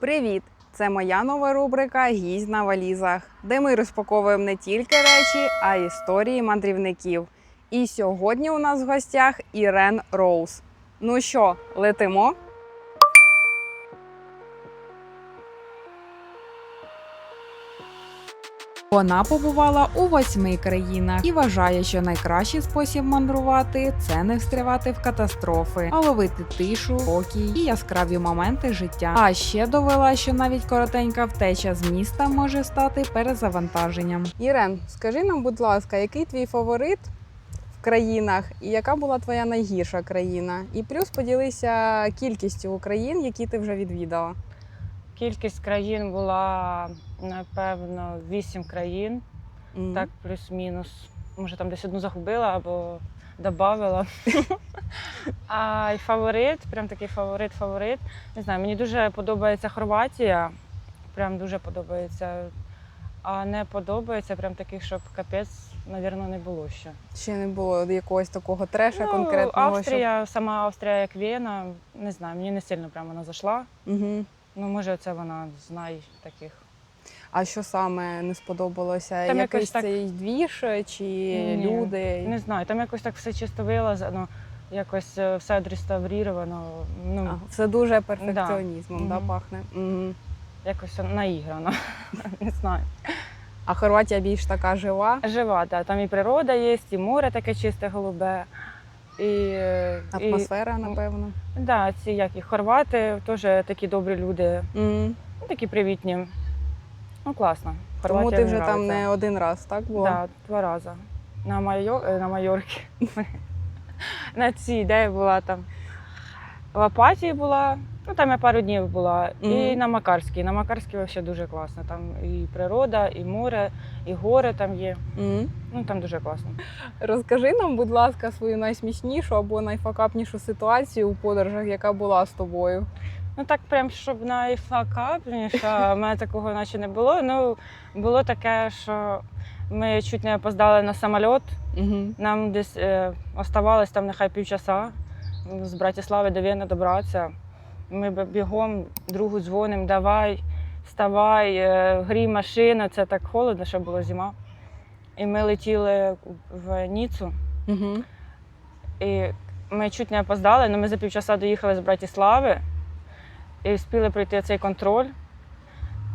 Привіт! Це моя нова рубрика Гість на валізах, де ми розпаковуємо не тільки речі, а й історії мандрівників. І сьогодні у нас в гостях Ірен Роуз. Ну що, летимо? Вона побувала у восьми країнах і вважає, що найкращий спосіб мандрувати це не встрявати в катастрофи, а ловити тишу, спокій і яскраві моменти життя. А ще довела, що навіть коротенька втеча з міста може стати перезавантаженням. Ірен, скажи нам, будь ласка, який твій фаворит країнах і яка була твоя найгірша країна? І плюс поділися кількістю Україн, які ти вже відвідала. Кількість країн була, напевно, вісім країн, Мгм. так плюс-мінус. Може, там десь одну загубила або додавила. А й фаворит, прям такий фаворит-фаворит. Не знаю, мені дуже подобається Хорватія. Прям дуже подобається. А не подобається прям таких, щоб капець, навірно, не було ще. Ще не було якогось такого треша конкретного. Ну, Австрія, сама Австрія як Вена, не знаю, мені не сильно прямо вона зайшла. Угу. Ну, може, це вона з най таких. А що саме не сподобалося? Там Якийсь якось так- цей двіж чи Ні, люди? Не знаю, там якось так все чисто вилазено, якось е, все відреставрировано, ну, А, все дуже перфекціонізмом, да. Мгм. пахне. Угу. якось наіграно. не знаю. А Хорватія більш така жива. Жива, да. там і природа є, і море таке чисте голубе. І, Атмосфера, і, напевно. да, ці як і хорвати, теж такі добрі люди, mm. ну, такі привітні. Ну, класно. Тому ти вже там не один раз, так було? Да, два рази. На, Майо... е, на Майорці. на цій, де я була там. В Апатії була, ну там я пару днів була. І на Макарській. На Макарській взагалі дуже класно. Там і природа, і море, і гори там є. Мгм. Ну там дуже класно. Розкажи нам, будь ласка, свою найсмішнішу або найфакапнішу ситуацію у подорожах, яка була з тобою. Ну так прям, щоб найфакапніше, в мене такого наче не було. Ну, було таке, що ми чуть не опоздали на самоліт. Угу. Нам десь е, оставалось там нехай півчаса з Братислави до Вени добратися. Ми бігом другу дзвонимо, давай, вставай, е, грій машина, Це так холодно, що була зима. І ми летіли в Ніцу, Угу. і ми чуть не опоздали, але ми за півчаса доїхали з Братислави і встигли пройти цей контроль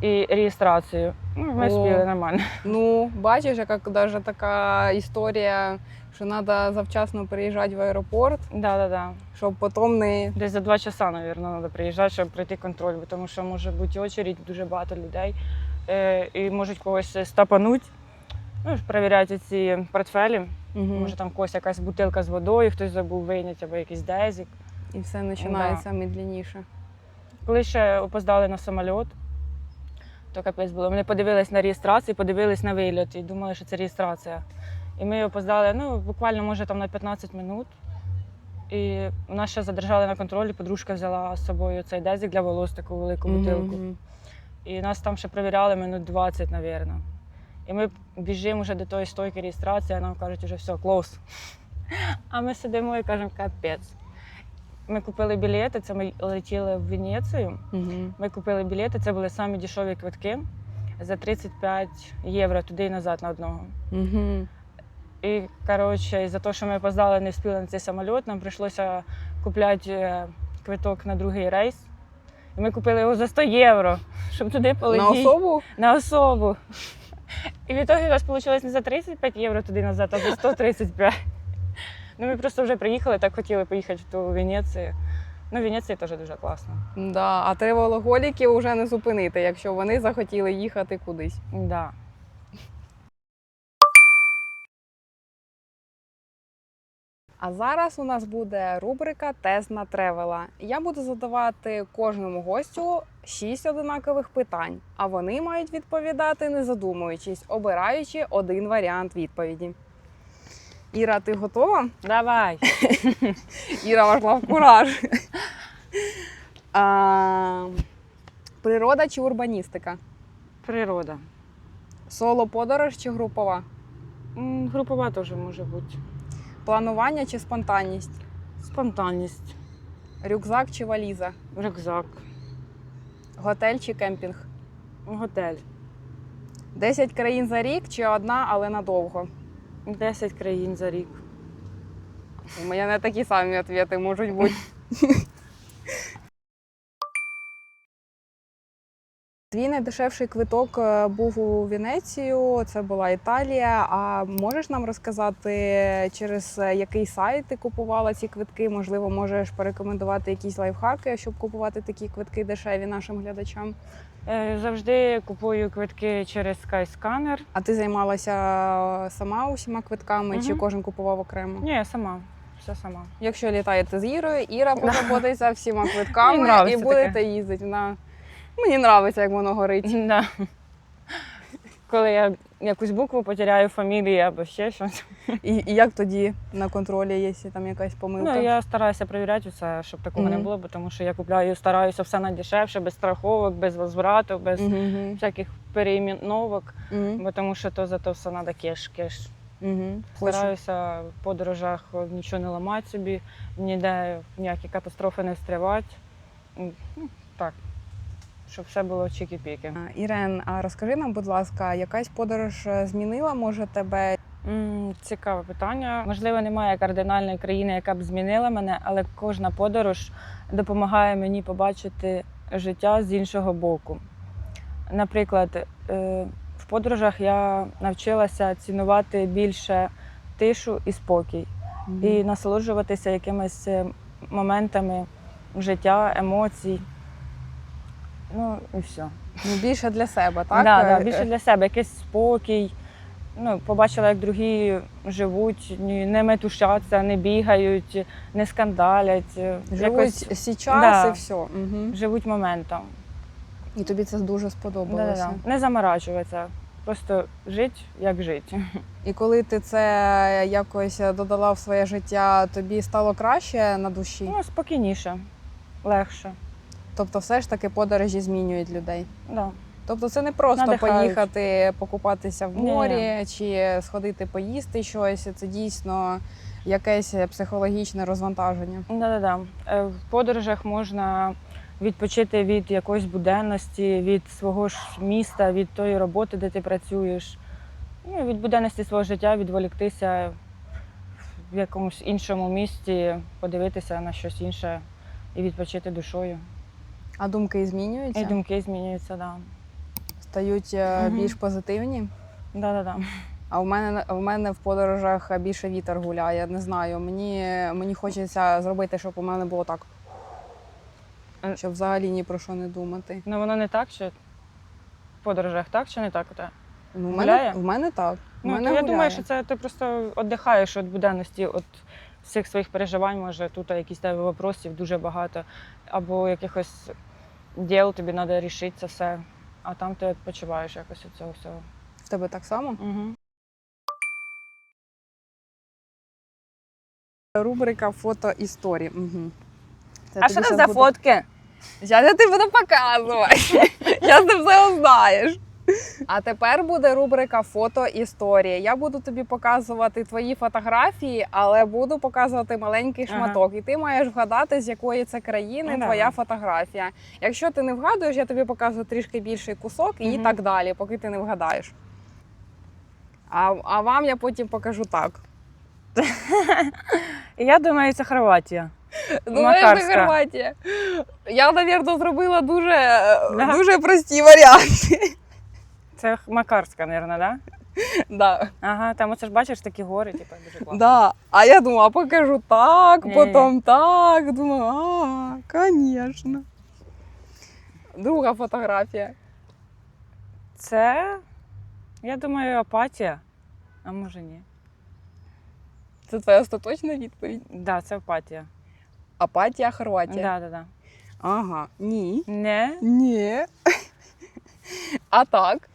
і реєстрацію. Ну, ми О. встигли нормально. Ну, бачиш, яка даже така історія, що треба завчасно приїжджати в аеропорт, Да-да-да. щоб потім не Десь за два часа, мабуть, треба приїжджати, щоб пройти контроль, бо тому що може бути очередь, дуже багато людей е, і можуть когось стапануть. Ну, ж перевіряти ці портфелі. Мгм. Може там когось якась бутилка з водою, хтось забув вийняти, або якийсь дезік. і все починається медленніше. Коли ще опоздали на самоліт, то капець було. Вони подивились на реєстрацію, подивились на виліт і думали, що це реєстрація. І ми опоздали ну, буквально, може, там на 15 минут. І нас ще задержали на контролі, подружка взяла з собою цей дезік для волос, таку велику бутилку. Мгм. І нас там ще перевіряли минут 20, мабуть. І ми біжимо вже до тої стойки реєстрації, а нам кажуть, вже все, клоус. А ми сидимо і кажемо, капець. Ми купили білети, це ми летіли в Венецію. Мгм. Ми купили білети, це були самі дешеві квитки за 35 євро туди і назад на одного. Мгм. І коротше, за те, що ми опоздали, не встигли на цей самоліт, нам прийшлося купляти е, квиток на другий рейс. І ми купили його за 100 євро, щоб туди полетіти. На особу? На особу. І в ітогі у нас вийшло не за 35 євро туди назад, а за 135. Ну, ми просто вже приїхали, так хотіли поїхати в ту Венецію. Ну, Венеція теж дуже класно. Да. А тривологоліків вже не зупинити, якщо вони захотіли їхати кудись. Да. А зараз у нас буде рубрика Тест на тревела. Я буду задавати кожному гостю шість одинакових питань, а вони мають відповідати, не задумуючись, обираючи один варіант відповіді. Іра, ти готова? Давай. Іра вошла в кураж. А, природа чи урбаністика? Природа. Соло подорож чи групова? М, Групова теж може бути. Планування чи спонтанність? Спонтанність. Рюкзак чи валіза? Рюкзак. Готель чи кемпінг? Готель. 10 країн за рік чи одна, але надовго? 10 країн за рік. У мене не такі самі відповіді можуть бути. Твій найдешевший квиток е, був у Венецію, це була Італія. А можеш нам розказати, через е, який сайт ти купувала ці квитки? Можливо, можеш порекомендувати якісь лайфхаки, щоб купувати такі квитки дешеві нашим глядачам. Е, Завжди купую квитки через Skyscanner. А ти займалася сама усіма квитками, чи кожен купував окремо? Ні, я сама. Все сама. Якщо літаєте з Ірою, Іра позаботиться всіма квитками і будете таке. їздити. На... Мені подобається, як воно горить. Да. Коли я якусь букву потеряю фамілії або ще щось. І, і як тоді на контролі, якщо там якась помилка? Ну, я стараюся перевіряти все, щоб такого не Мгм. було, бо тому що я купляю, стараюся все найдешевше, без страховок, без возврату, без Угу, всяких переіменовок, угу, бо тому що то за то все треба кеш, кеш. угу. Хочу. Стараюся в подорожах нічого не ламати собі, ніде в ніякі катастрофи не встрявати. Ну, так, щоб все було чики-піки. Ірен, а розкажи нам, будь ласка, якась подорож е, змінила може тебе? Цікаве питання. Можливо, немає кардинальної країни, яка б змінила мене, але кожна подорож допомагає мені побачити життя з іншого боку. Наприклад, е, в подорожах я навчилася цінувати більше тишу і спокій, і насолоджуватися якимись е, моментами життя, емоцій. Ну і все. Ну, більше для себе, так? Да, да, більше для себе, якийсь спокій. Ну, побачила, як другі живуть, не метушаться, не бігають, не скандалять. Живуть Якось сейчас Да. і все. Угу. живуть моментом. І тобі це дуже сподобалося. Да-да-да. Не заморачуватися. Просто жити, як жити. І коли ти це якось додала в своє життя, тобі стало краще на душі? Ну, спокійніше, легше. Тобто, все ж таки подорожі змінюють людей. Да. Тобто, це не просто Надихають. поїхати покупатися в морі чи сходити поїсти щось. Це дійсно якесь психологічне розвантаження. Да-да-да. Е, В подорожах можна відпочити від якоїсь буденності, від свого ж міста, від тої роботи, де ти працюєш. Ну, від буденності свого життя відволіктися в якомусь іншому місті, подивитися на щось інше і відпочити душою. А думки змінюються, І думки змінюються, да. стають е, Мгм. більш позитивні. Да-да-да. А в мене в мене в подорожах більше вітер гуляє. Не знаю. Мені, мені хочеться зробити, щоб у мене було так. Е. Щоб взагалі ні про що не думати. Ну воно не так, чи в подорожах так чи не так у тебе? Ну, в Гуляє? мене, в мене так. В Ну, мене то я гуляє. думаю, що це ти просто віддихаєш від буденності, від всіх своїх переживань, може, тут якісь тебе вопросів дуже багато, або якихось діл тобі треба рішити це все, а там ти відпочиваєш якось від цього всього. в тебе так само. Угу. Рубрика фото історії. Угу. А що це за фотки? Зараз я тобі буду показувати. Зараз ти все узнаєш. А тепер буде рубрика фото історії. Я буду тобі показувати твої фотографії, але буду показувати маленький Ага. шматок. І ти маєш вгадати, з якої це країни Ну, твоя давай. фотографія. Якщо ти не вгадуєш, я тобі показую трішки більший кусок і так далі, поки ти не вгадаєш. А, а вам я потім покажу так. Я думаю, це Хорватія. Думаєш, це. Хорватія. Я, навірно, зробила дуже, Да. дуже прості варіанти. Це Макарська, мабуть, да? Да. Ага, там оце ж бачиш такі гори, типу, дуже класно. Да. А я думала, покажу так, Ні-ні. потім так. Думаю, а, звісно. Друга фотографія. Це, я думаю, апатія. А може ні. Це твоя остаточна відповідь. Так, да, це апатія. Апатія, Хорватія. Да, да, да. Ага. Ні. Не, Ні. А так.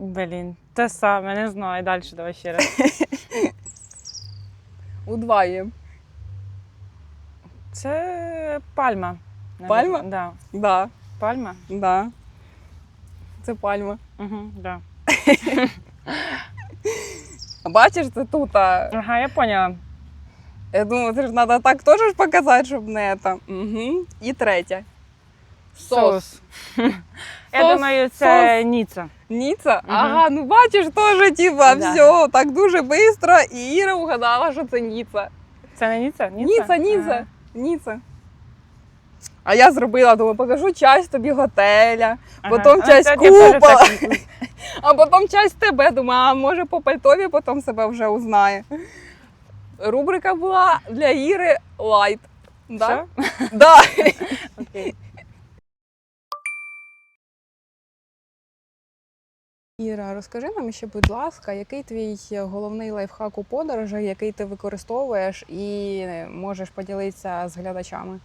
Блін, те саме, не знаю. Далі давай ще раз. Удваєм. Це пальма. Пальма? Да. Да. Пальма? Да. Це пальма. Угу, да. Бачиш, це тут. а. Ага, я поняла. Я думаю, це ж треба так теж ж показати, щоб не це. Угу. І третя. Соус. Я Сос, думаю, це. Ніца. Ніца? Ага, ну бачиш, теж типа, Да. все, так дуже швидко, і Іра угадала, що це Ніца. Це не Ніца? Ніца, Ніца, Ніца. А я зробила, думаю, покажу часть тобі готеля, Ага. Потім часть я теж купола. так- а потім часть тебе. Думаю, а може по пальтові потім себе вже узнає. Рубрика була для Іри лайт. Да? Все? Да. Окей. Іра, розкажи нам ще, будь ласка, який твій головний лайфхак у подорожах, який ти використовуєш і можеш поділитися з глядачами?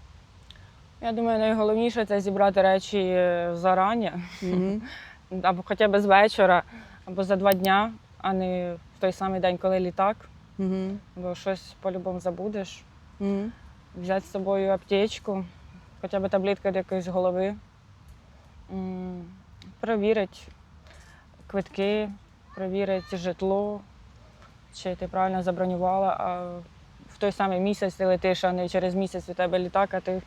Я думаю, найголовніше це зібрати речі е, зарані, Мгм. або хоча б з вечора, або за два дня, а не в той самий день, коли літак, Мгм. бо щось по-любому забудеш. Мгм. Взяти з собою аптечку, хоча б таблетку від якоїсь голови, М, перевірити квитки, перевірити житло, чи ти правильно забронювала, а в той самий місяць ти летиш, а не через місяць у тебе літак, а ти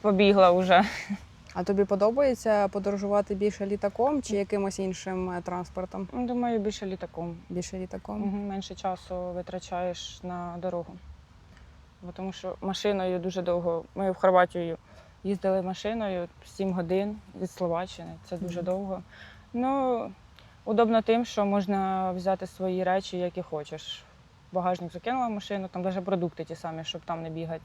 побігла вже. А тобі подобається подорожувати більше літаком чи якимось іншим е, транспортом? Думаю, більше літаком. Більше літаком. Мгм, Менше часу витрачаєш на дорогу. Бо тому що машиною дуже довго. Ми в Хорватію їздили машиною 7 годин від Словаччини. Це дуже довго. Ну, удобно тим, що можна взяти свої речі, які хочеш. Багажник закинула в машину, там навіть продукти ті самі, щоб там не бігати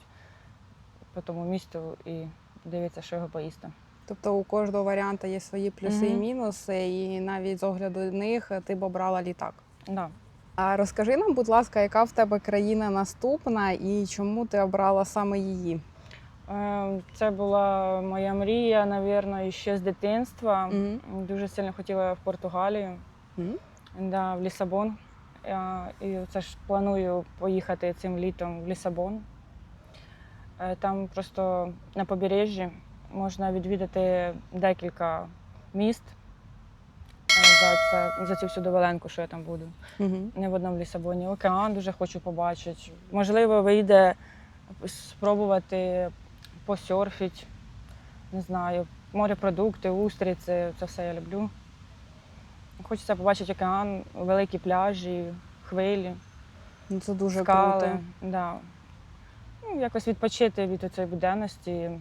по тому місту і дивитися, що його поїсти. Тобто у кожного варіанта є свої плюси і мінуси, і навіть з огляду них ти б обрала літак. Да. А розкажи нам, будь ласка, яка в тебе країна наступна і чому ти обрала саме її? Е, Це була моя мрія, напевно, ще з дитинства. Мгм. Дуже сильно хотіла в Португалію, Мгм. да, в Лісабон. Е, І це ж планую поїхати цим літом в Лісабон. Е, Там просто на побережжі можна відвідати декілька міст за, це, за цю всю доволенку, що я там буду. Мгм. Не в одному Лісабоні. Океан дуже хочу побачити. Можливо, вийде спробувати посерфити, не знаю, морепродукти, устриці, це все я люблю. Хочеться побачити океан, великі пляжі, хвилі, Ну, це дуже скали. круто. Да. Ну, якось відпочити від цієї буденності,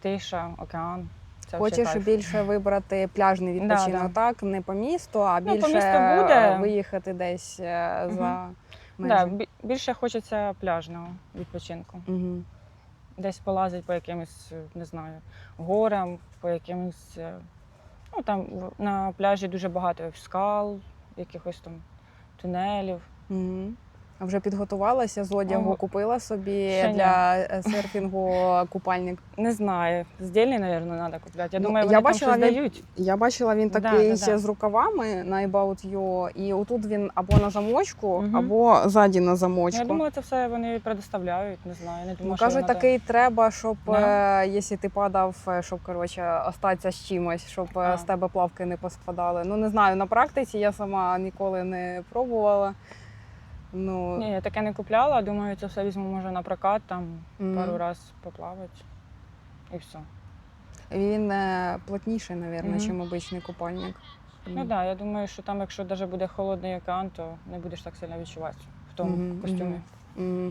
тиша, океан. Це Хочеш більше вибрати пляжний Да, відпочинок, так? Не по місту, а Ну, по більше місту буде. виїхати десь Мгм. за Да, межі. бі- більше хочеться пляжного відпочинку. Мгм. Десь полазить по якимось, е, не знаю, горам, по якимось. е, Ну там на пляжі дуже багато скал, якихось там тунелів. Мгм. Вже підготувалася з одягу, купила собі Ще ні. для е, серфінгу купальник. Не знаю, здільний, мабуть, треба купляти. Я Ну, думаю, я вони там бачила, щось він- дають. Я бачила, він Да, такий да, ще да. з рукавами на About You, і отут він або на замочку, Мгм. або ззаді на Ну, замочку. Я думаю, це все вони предоставляють, не знаю. Не Ну, думаю, що кажуть, надо. такий треба, щоб Да. е, якщо ти падав, е, щоб коротше остатися з чимось, щоб е, А. з тебе плавки не поспадали. Ну не знаю, на практиці я сама ніколи не пробувала. Ну Ні, я таке не купляла. Думаю, це все візьму може на прокат, там м, пару разів поплавати. І все. він е, плотніший, мабуть, Мгм. ніж обичний купальник. Ну так, да, я думаю, що там, якщо навіть буде холодний океан, то не будеш так сильно відчувати в тому Мгм, костюмі. мгм.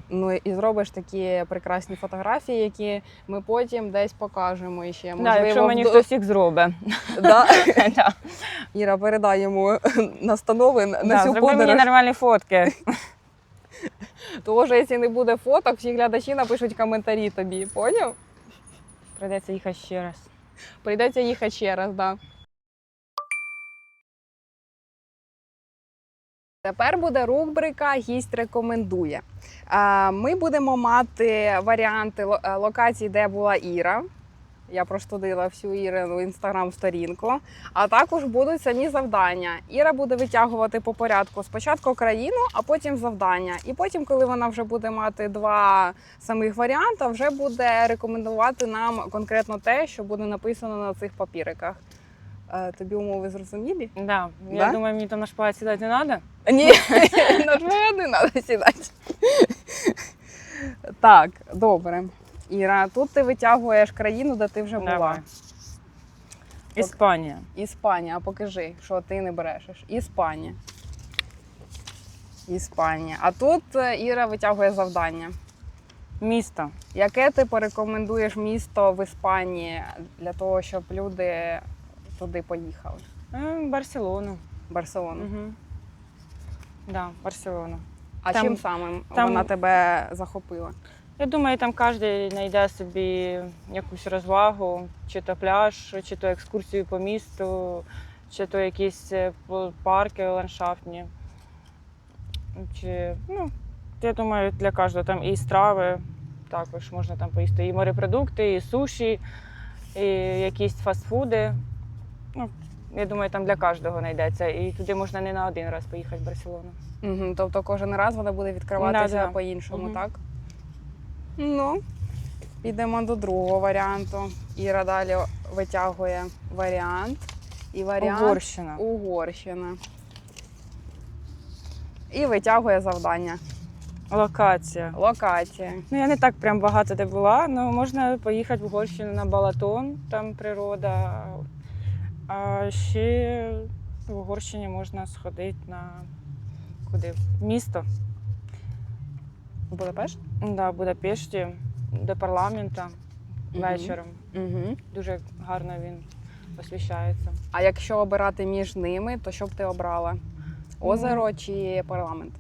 Ну і зробиш такі прекрасні фотографії, які ми потім десь покажемо і ще. Да, якщо мені в- хтось їх зробить. Да. Да. Іра передай йому настанови на Да, цю Зроби мені нормальні фотки. Що якщо не буде фоток, всі глядачі напишуть коментарі тобі. Поняв? Прийдеться їхати ще раз. Прийдеться їхати ще раз, да. Тепер буде рубрика Гість рекомендує. Ми будемо мати варіанти е, локацій, де була Іра. Я проштудила всю Ірину інстаграм-сторінку. А також будуть самі завдання. Іра буде витягувати по порядку спочатку країну, а потім завдання. І потім, коли вона вже буде мати два самих варіанти, вже буде рекомендувати нам конкретно те, що буде написано на цих папіриках. Тобі умови зрозумілі? Да. Да? Я думаю, мені там на шпалець сідати не треба. Ні, на жмені не треба сідати. Так, добре. Іра, тут ти витягуєш країну, де ти вже була. Давай. Іспанія. Іспанія, а покажи, що ти не брешеш. Іспанія. Іспанія. А тут е, Іра витягує завдання. Місто. Яке ти порекомендуєш місто в Іспанії для того, щоб люди туди поїхали? Е, Барселону. Барселону. Угу. Да, Барселону. А Там- чим самим там- вона тебе захопила? Я думаю, там кожен знайде собі якусь розвагу, чи то пляж, чи то екскурсію по місту, чи то якісь е, парки ландшафтні. Чи, ну, я думаю, для кожного там і страви також можна там поїсти. І морепродукти, і суші, і якісь фастфуди. Ну, я думаю, там для кожного знайдеться. І туди можна не на один раз поїхати в Барселону. Угу. Тобто кожен раз вона буде відкриватися по-іншому, Мгм. так? Ну, підемо до другого варіанту. Іра далі витягує варіант. І варіант Угорщина. Угорщина. І витягує завдання. Локація. Локація. Ну, я не так прям багато де була, але можна поїхати в Угорщину на Балатон, там природа. А ще в Угорщині можна сходити на куди? Місто. Будапешт? Да, в Будапешті, до парламенту вечором. Угу. Дуже гарно він освіщається. А якщо обирати між ними, то що б ти обрала? Озеро чи парламент?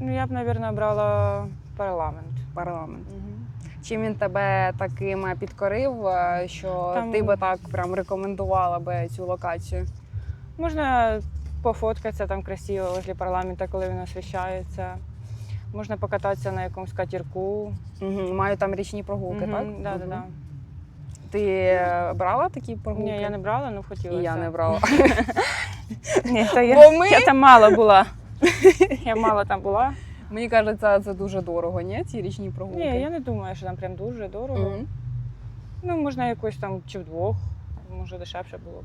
Ну, я б, мабуть, обрала парламент. Парламент. Чим він тебе таким підкорив, е, що Там- ти би так прям рекомендувала би цю локацію? Можна пофоткатися там красиво возле парламенту, коли він освіщається. Можна покататися на якомусь катерку. Угу. Маю там річні прогулки, так? Мгм, Да, да, да. Ти е, брала такі прогулки? Ні, я не брала, але І я не брала. Ні, та я, Бо ми- я там мало була. Я мало там була. Мені кажеться, це дуже дорого, ні? Ці річні прогулки. Ні, я не думаю, що там прям дуже дорого. Мгм. Ну, можна якось там чи вдвох, може дешевше було б.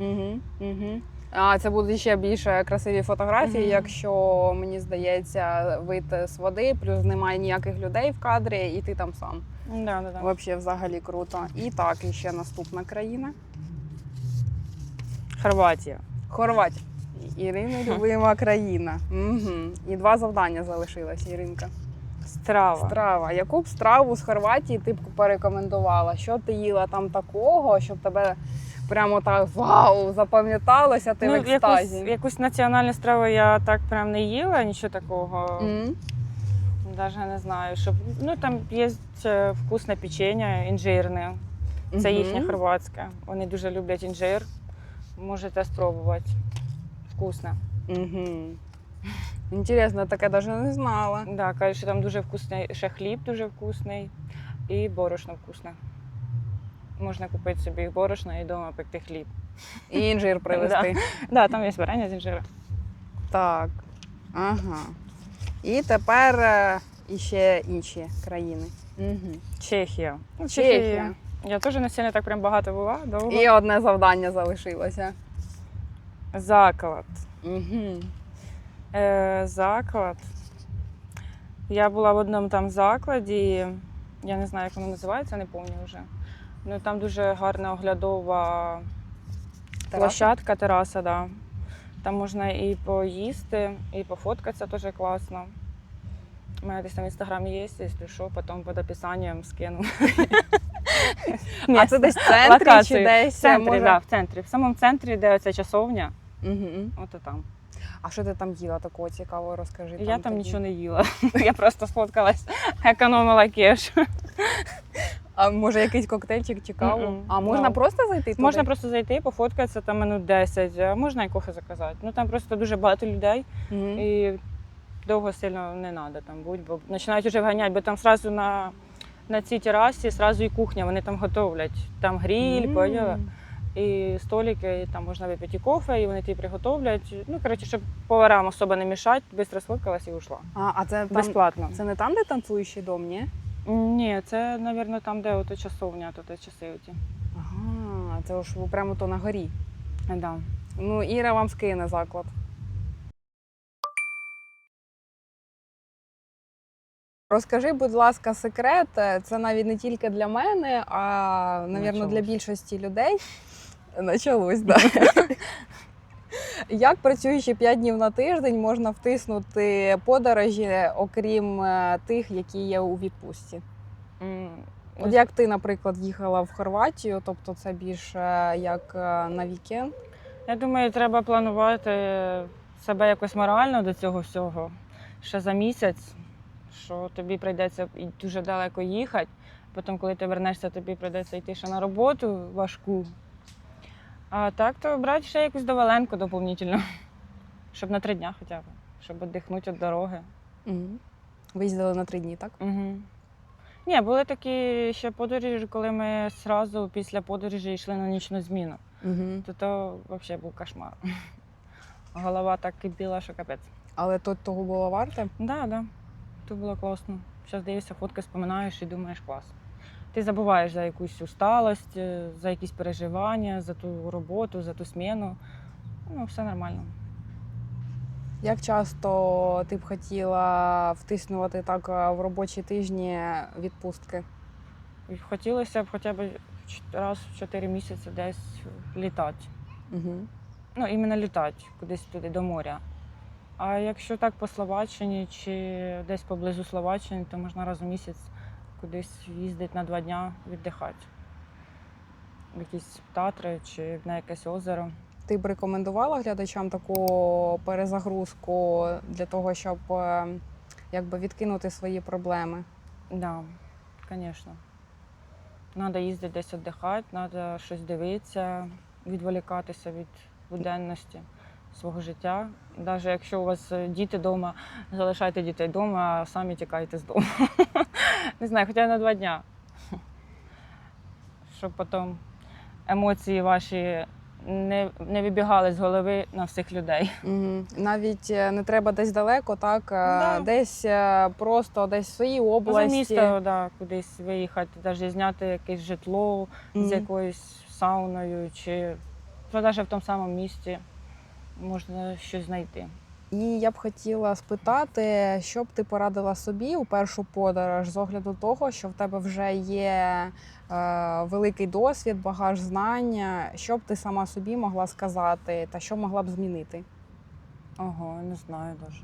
Угу, угу. А це будуть ще більше красиві фотографії, Мгм. якщо мені здається, вид з води, плюс немає ніяких людей в кадрі, і ти там сам. Да, да, да. Взагалі, взагалі круто. І так, і ще наступна країна. Хорватія. Хорватія. Ірина любима країна. Угу. І два завдання залишилось, Іринка. Страва. Страва. Яку б страву з Хорватії ти б порекомендувала? Що ти їла там такого, щоб тебе прямо так вау, запам'яталося, ти в ну, екстазі? якусь, якусь національну страву я так прям не їла, нічого такого. М? Даже не знаю. Щоб... Ну, там є е, вкусне печення інжирне. Це Мгм. їхнє хорватське. Вони дуже люблять інжир. Можете спробувати. Вкусно. Угу. Інтересно, таке навіть не знала. Да, кажуть, що там дуже вкусний, ще хліб дуже вкусний і борошно вкусне. Можна купити собі борошно і вдома пекти хліб. І інжир привезти. Да, там є варення з інжира. Так. Ага. І тепер е, іще інші країни. Угу. Чехія. Ну, Чехія. Я теж не сильно так прям багато була, довго. І одне завдання залишилося. Заклад. Угу. Е, заклад. Я була в одному там закладі, я не знаю, як воно називається, не пам'ятаю вже. Ну там дуже гарна оглядова площадка, тераса, да. Там можна і поїсти, і пофоткатися теж класно. У мене десь там в інстаграмі є, якщо що, потім під описанням скину. А це десь в центрі чи десь? В центрі, в центрі. В самому центрі, де оця часовня, Угу. от там. А що ти там їла такого цікавого, розкажи. Я там тоді. нічого не їла. Я просто сфоткалась, економила кеш. А може якийсь коктейльчик чи каву? Мгм. А можна No. просто зайти туди? Можна просто зайти, пофоткатися там минут 10, а можна і кофе заказати. Ну там просто дуже багато людей Мгм. і довго сильно не треба там бути, бо починають вже вганяти, бо там зразу на, на цій терасі зразу і кухня, вони там готовлять. Там гріль, М. поняла? І столики, і там можна випити кофе, і вони тобі приготовлять. Ну, коротше, щоб поварам особо не мішати, швидко сфоткалась і ушла. А, а це там Безплатно. це не там, де танцюючий дом, ні? Ні, це, мабуть, там, де ото часовня, то часи оті. Ага, це ж прямо то на горі. Да. Ну, Іра вам скине заклад. Розкажи, будь ласка, секрет. Це навіть не тільки для мене, а, навірно, для більшості людей. Началось, так. Як працюючи 5 днів на тиждень, можна втиснути подорожі, окрім е, тих, які є у відпустці? От як ти, наприклад, їхала в Хорватію, тобто це більше як е, на вікенд? Я думаю, треба планувати себе якось морально до цього всього ще за місяць, що тобі прийдеться дуже далеко їхати. Потім, коли ти вернешся, тобі прийдеться йти ще на роботу важку. А так, то брати ще якусь доваленку доповнительно, щоб на три дня хоча б, щоб віддихнути від дороги. Угу. Ви їздили на три дні, так? Угу. Ні, були такі ще подорожі, коли ми одразу після подорожі йшли на нічну зміну. Угу. То то взагалі був кошмар. Голова так кипіла, що капець. Але то того було варте? Да, да. Тут було класно. Зараз дивишся, фотки споминаєш і думаєш клас. Ти забуваєш за якусь усталость, е, за якісь переживання, за ту роботу, за ту зміну. Ну, все нормально. Як часто ти б хотіла втиснувати так е, в робочі тижні відпустки? Хотілося б хоча б раз в 4 місяці десь літати. Угу. Ну, іменно літати кудись туди до моря. А якщо так по Словаччині чи десь поблизу Словаччини, то можна раз у місяць кудись їздити на два дня віддихати. В якісь татри чи на якесь озеро. Ти б рекомендувала глядачам таку перезагрузку для того, щоб е, якби відкинути свої проблеми? Да, звісно. Треба їздити десь віддихати, треба щось дивитися, відволікатися від буденності свого життя. Навіть якщо у вас е, діти вдома, залишайте дітей вдома, а самі тікайте з дому. Не знаю, хоча на два дня. Щоб потім емоції ваші не, не вибігали з голови на всіх людей. Угу. Навіть е, не треба десь далеко, так е, Да. десь просто десь в своїй За місто да, кудись виїхати, навіть зняти якесь житло. Мгм. з якоюсь сауною, чи ну, навіть в тому самому місті можна щось знайти. І я б хотіла спитати, що б ти порадила собі у першу подорож з огляду того, що в тебе вже є е, великий досвід, багаж знання. Що б ти сама собі могла сказати, та що могла б змінити? Ого, не знаю навіть.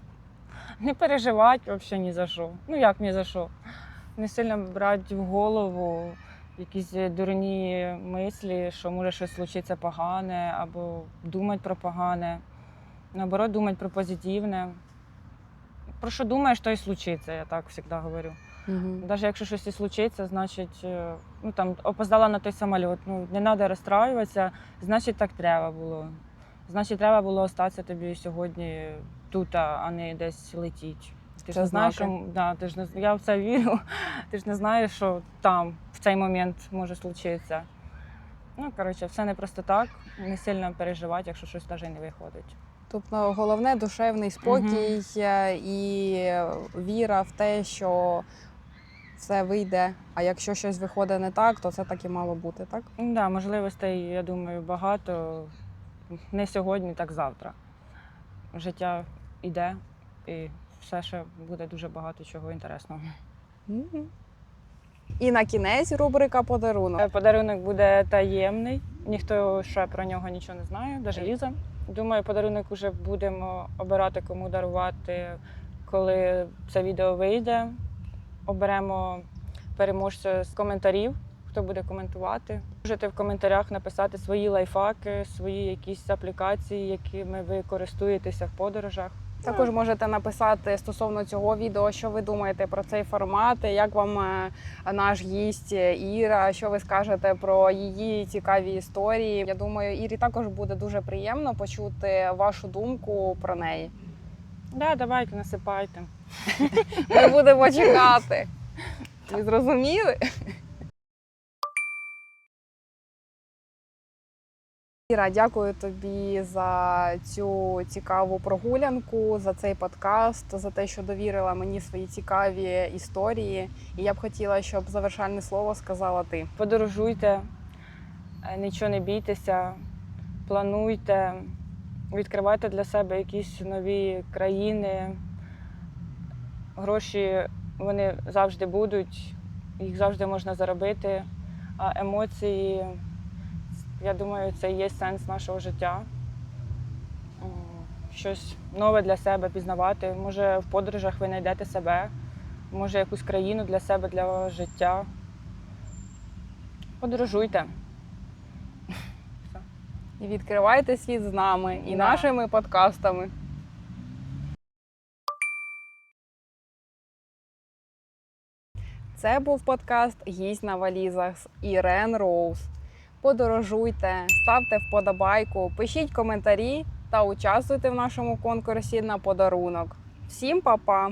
Не переживати взагалі ні за що. Ну як ні за що. Не сильно брати в голову якісь дурні мислі, що може щось случитися погане, або думати про погане. Наоборот, думати про позитивне. Про що думаєш, то і случиться, я так завжди говорю. Угу. Навіть якщо щось і случиться, значить, е, ну там опоздала на той самоліт. Ну не треба розстраюватися, значить так треба було. Значить, треба було остатися тобі сьогодні тут, а не десь летіти. Ти ж Це не знаєш, знаки. що да, ти ж не я в це вірю. Ти ж не знаєш, що там в цей момент може случитися. Ну, коротше, все не просто так. Не сильно переживати, якщо щось навіть не виходить. Тобто головне душевний спокій е, і віра в те, що все вийде. А якщо щось виходить не так, то це так і мало бути, так? Ну, Да, можливостей, я думаю, багато. Не сьогодні, так завтра. Життя йде і все ще буде дуже багато чого інтересного. І на кінець рубрика подарунок. Е, Подарунок буде таємний, ніхто ще про нього нічого не знає, навіть Ліза. Думаю, подарунок вже будемо обирати, кому дарувати, коли це відео вийде. Оберемо переможця з коментарів, хто буде коментувати. Можете в коментарях написати свої лайфхаки, свої якісь аплікації, якими ви користуєтеся в подорожах. Також можете написати стосовно цього відео, що ви думаєте про цей формат, як вам е, наш гість Іра, що ви скажете про її цікаві історії. Я думаю, Ірі також буде дуже приємно почути вашу думку про неї. Да, давайте, насипайте. Ми будемо чекати. Ви зрозуміли? Іра, дякую тобі за цю цікаву прогулянку, за цей подкаст, за те, що довірила мені свої цікаві історії. І я б хотіла, щоб завершальне слово сказала ти. Подорожуйте, е, нічого не бійтеся, плануйте, відкривайте для себе якісь нові країни. Гроші вони завжди будуть, їх завжди можна заробити, а емоції, Я думаю, це і є сенс нашого життя. Щось нове для себе пізнавати. Може, в подорожах ви знайдете себе, може, якусь країну для себе, для життя. Подорожуйте. І відкривайте світ з нами і Да. нашими подкастами. Це був подкаст Гість на валізах з Ірен Роуз. Подорожуйте, ставте вподобайку, пишіть коментарі та участвуйте в нашому конкурсі на подарунок. Всім па-па!